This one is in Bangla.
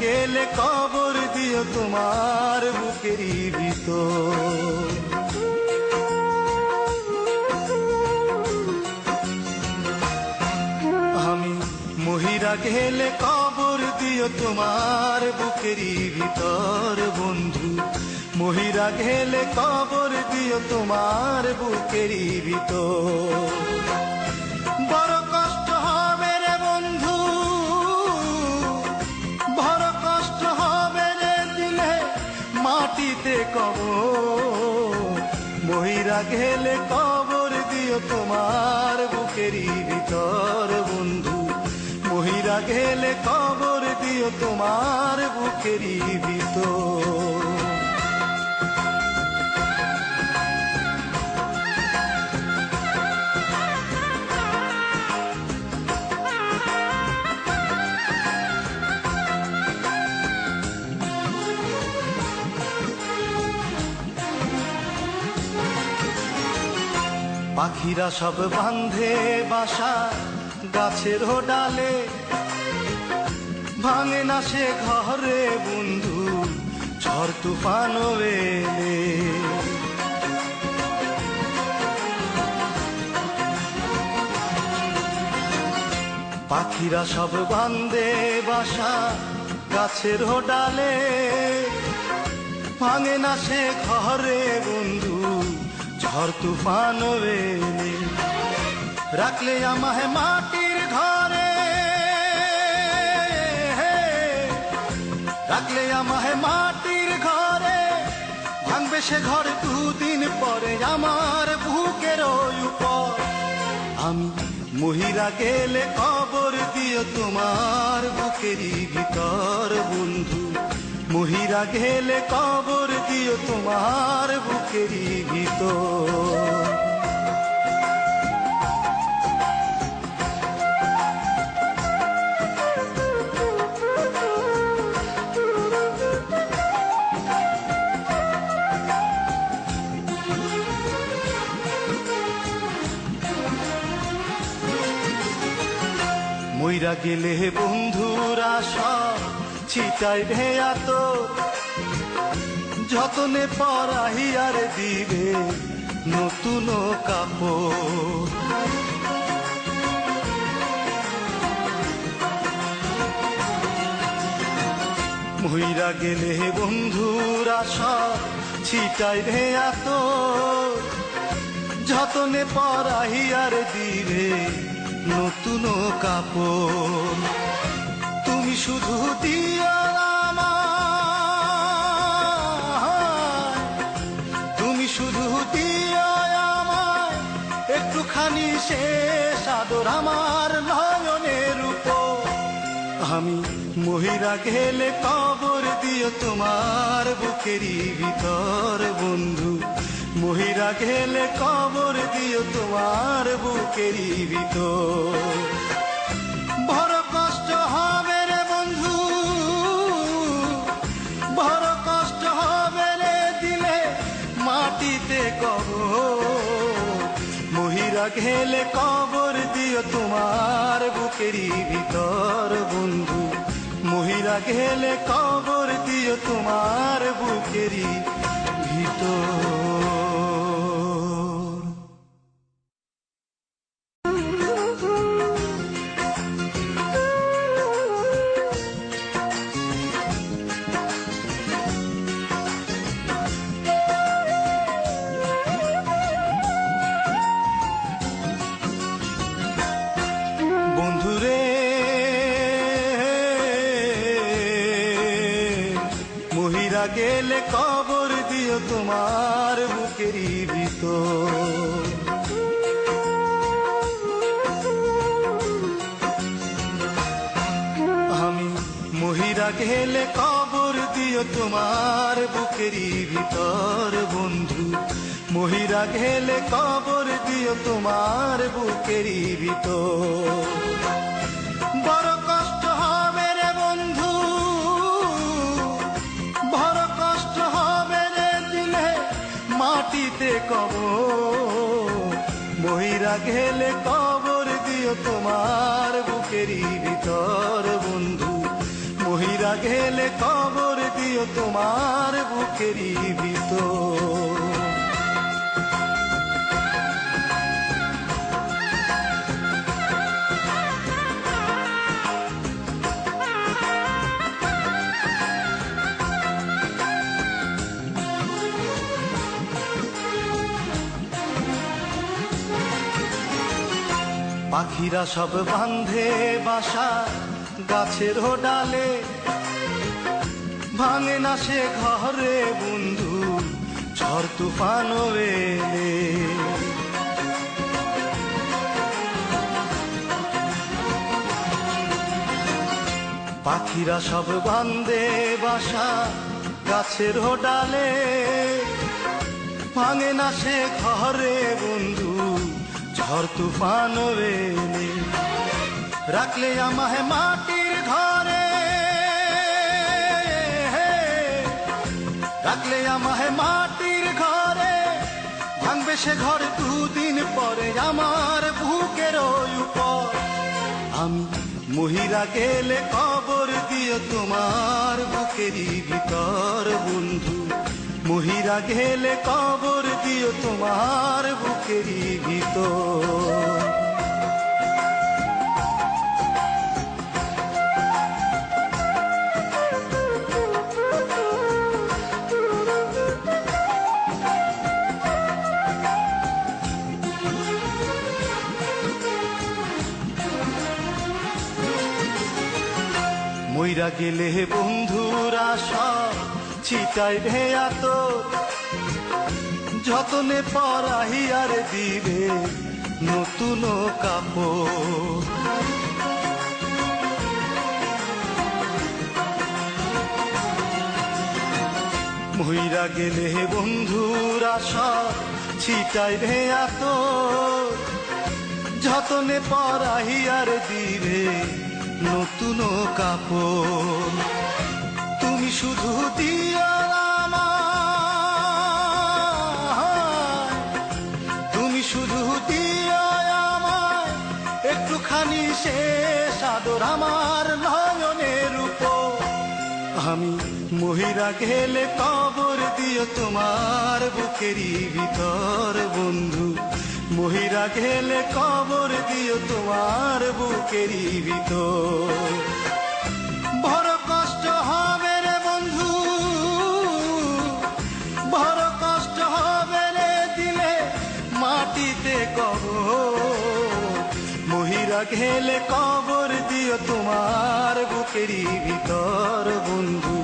গেলে কবর দিও তোমার বুকেরই ভিতর। আমি মহিরা গেলে কবর দিও তোমার বুকেরই ভিতর, বন্ধু। মহিরা গেলে কবর দিও তোমার বুকেরই ভিতর। গেলে কবর দিও তোমার বুকেরই ভিতর বন্ধু। মহিরা গেলে কবর দিও তোমার বুকেরই ভিতর। পাখিরা সব বান্ধে বাসা, গাছের ডালে। ভাঙে না সে ঘরে বন্ধু, ঝড় তুফান পাখিরা সব বান্ধে বাসা, গাছের ডালে। ভাঙে না সে ঘরে বন্ধু ঝড় তুফান রাখলে আমায় মাটির ঘরে। রাখলে আমায় মাটির ঘরে। ভাঙবে সে ঘর দুদিন পরে আমার বুকের উপর। আমি মহিরা গেলে কবর দিও তোমার বুকেরই ভিতর, বন্ধু। মহিরা গেলে কবর দিও তোমার বুকেরই ভিতর। মইরা গেলে বন্ধুরা সব ছিটাই ভেয়া তো যতনে পরাহি আর দিবে নতুন কাপড়। মহিরা গেলে বন্ধুরা সব ছিটাই ভেয়া তো যতনে পরাহি আর দিবে নতুন কাপড়। তুমি শুধু তুমি শুধু দিও আমায়। একটুখানি শেষ আদর আমার নয়নের উপর। আমি মহিরা গেলে কবর দিও তোমার বুকেরই ভিতর, বন্ধু। মহিরা গেলে কবর দিও তোমার বুকেরই ভিতর। গেলে কবর দিও তোমার বুকেরই ভিতর বন্ধু। মহিলা ঘেলে কবর দিও তোমার বুকেরই ভিতর। গেলে কবর দিও তোমার বুকেরই ভিতর। আমি মহিরা গেলে কবর দিও তোমার বুকেরই ভিতর, বন্ধু। মহিরা গেলে কবর দিও তোমার বুকেরই ভিতর। মহিরা গেলে কবর দিও তোমার বুকেরই ভিতর, বন্ধু। মহিরা গেলে কবর দিও তোমার বুকেরই ভিতর। পাখিরা সব বান্ধে বাসা গাছের ডালে। ভাঙে না সে ঘরে বন্ধু, ঝড় তুফান পাখিরা সব বান্ধে বাসা গাছের ডালে। ভাঙে না সে ঘরে বন্ধু ঝড় তুফান রাখলে আমায় মাটির ঘরে। রাখলে আমায় মাটির ঘরে। ভাঙবে সে ঘর দুদিন পরে আমার বুকের উপর। আমি মহিরা গেলে কবর দিও তোমার বুকেরই ভিতর, বন্ধু। মহিরা গেলে কবর দিও তোমার বুকেরই ভিতর। মইরা গেলে বন্ধুরা সব ছিটাই ভেয়া তো যতনে পরাহিয়ার দিবে নতুন কাপড়। মহিরা গেলে বন্ধুরা সব ছিটাই ভেয়া তো যতনে পরাহিয়ার দিবে নতুন কাপড়। তুমি শুধু দিও মহিরা গেলে কবর দিও তোমার বুকেরই ভিতর, বন্ধু। মহিরা গেলে কবর দিও তোমার বুকেরই ভিতর। বড় কষ্ট হবে রে বন্ধু, বড় কষ্ট হবে রে দিলে মাটিতে কবর। মহিরা গেলে কবর দিও তোমার বুকেরই ভিতর, বন্ধু।